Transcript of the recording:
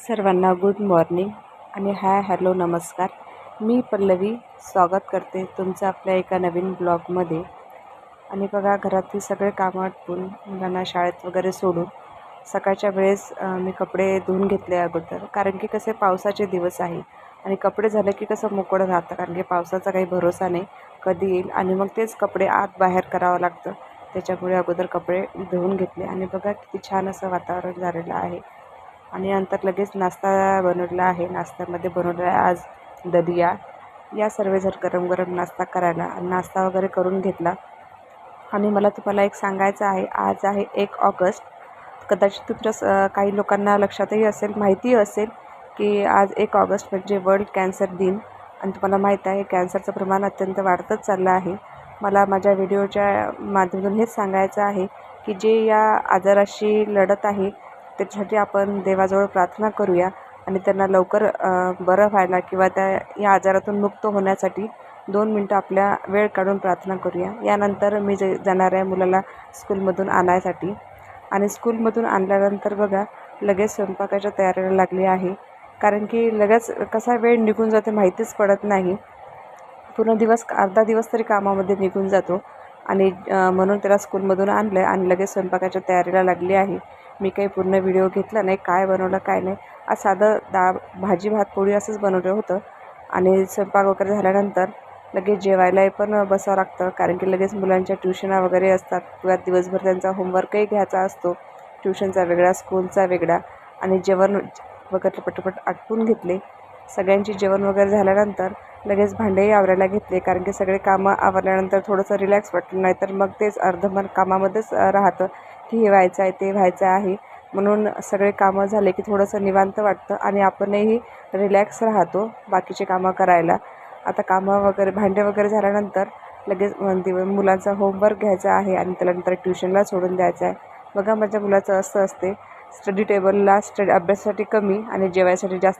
सर्वांना good morning आणि hi hello नमस्कार. मी पल्लवी स्वागत करते तुमचं आपल्या एका नवीन ब्लॉगमध्ये आणि बघा घरातली सगळे कामं आटपून मुलांना शाळेत वगैरे सोडून सकाळच्या वेळेस मी कपडे धुवून घेतले अगोदर. कारण की कसे पावसाचे दिवस आहे आणि कपडे झाले की कसं मोकळं राहतं कारण की पावसाचा काही भरोसा नाही कधी येईल. आणि मग तेच कपडे आत बाहेर करावं लागतं. त्याच्यामुळे अगोदर कपडे धुवून घेतले. आणि बघा किती छान असं वातावरण झालेलं आहे. आणि नंतर लगेच नाश्ता बनवलेला आहे. नाश्त्यामध्ये बनवलेला आहे आज दलिया. या सर्व जर गरम गरम नाश्ता करायला नाश्ता वगैरे करून घेतला. आणि मला तुम्हाला एक सांगायचं आहे आज आहे एक ऑगस्ट. कदाचित तुमच्या स- काही लोकांना लक्षातही असेल माहितीही असेल की आज एक ऑगस्ट म्हणजे वर्ल्ड कॅन्सर दिन. आणि तुम्हाला माहीत आहे कॅन्सरचं प्रमाण अत्यंत वाढतच चाललं आहे. मला माझ्या व्हिडिओच्या माध्यमातून हेच सांगायचं आहे की जे या आजाराशी लढत आहे त्याच्यासाठी आपण देवाजवळ प्रार्थना करूया आणि त्यांना लवकर बरं व्हायला किंवा त्या या आजारातून मुक्त होण्यासाठी दोन मिनटं आपल्या वेळ काढून प्रार्थना करूया. यानंतर मी जे जाणार आहे मुलाला स्कूलमधून आणायसाठी. आणि स्कूलमधून आणल्यानंतर बघा लगेच स्वयंपाकाच्या तयारीला लागली आहे. कारण की लगेच कसा वेळ निघून जाते माहितीच पडत नाही. पूर्ण दिवस अर्धा दिवस तरी कामामध्ये निघून जातो. आणि म्हणून त्याला स्कूलमधून आणलं आणि लगेच स्वयंपाकाच्या तयारीला लागली आहे. मी काही पूर्ण व्हिडिओ घेतला नाही काय बनवलं काय नाही. आज साधं डाळ भाजी भात पोळी असंच बनवलं होतं. आणि स्वयंपाक वगैरे झाल्यानंतर लगेच जेवायलाही पण बसावं लागतं कारण की लगेच मुलांच्या ट्युशना वगैरे असतात. किंवा दिवसभर त्यांचा होमवर्कही घ्यायचा असतो. ट्युशनचा वेगळा स्कूलचा वेगळा. आणि जेवण वगैरे पटपट आटपून घेतले. सगळ्यांची जेवण वगैरे झाल्यानंतर लगेच भांडेही आवरायला घेतले कारण की सगळे कामं आवरल्यानंतर थोडंसं रिलॅक्स वाटलं नाही तर मग तेच अर्धमन कामामध्येच राहतं की हे व्हायचं आहे ते व्हायचं आहे. म्हणून सगळे कामं झाले की थोडंसं निवांत वाटतं आणि आपणही रिलॅक्स राहतो बाकीचे कामं करायला. आता कामं वगैरे भांडे वगैरे झाल्यानंतर लगेच दिव मुलांचा होमवर्क घ्यायचा आहे आणि त्याला नंतर ट्युशनला सोडून द्यायचं आहे. बघा माझ्या मुलाचं असं असते. स्टडी टेबलला स्टडी अभ्यासासाठी कमी आणि जेवायसाठी जास्त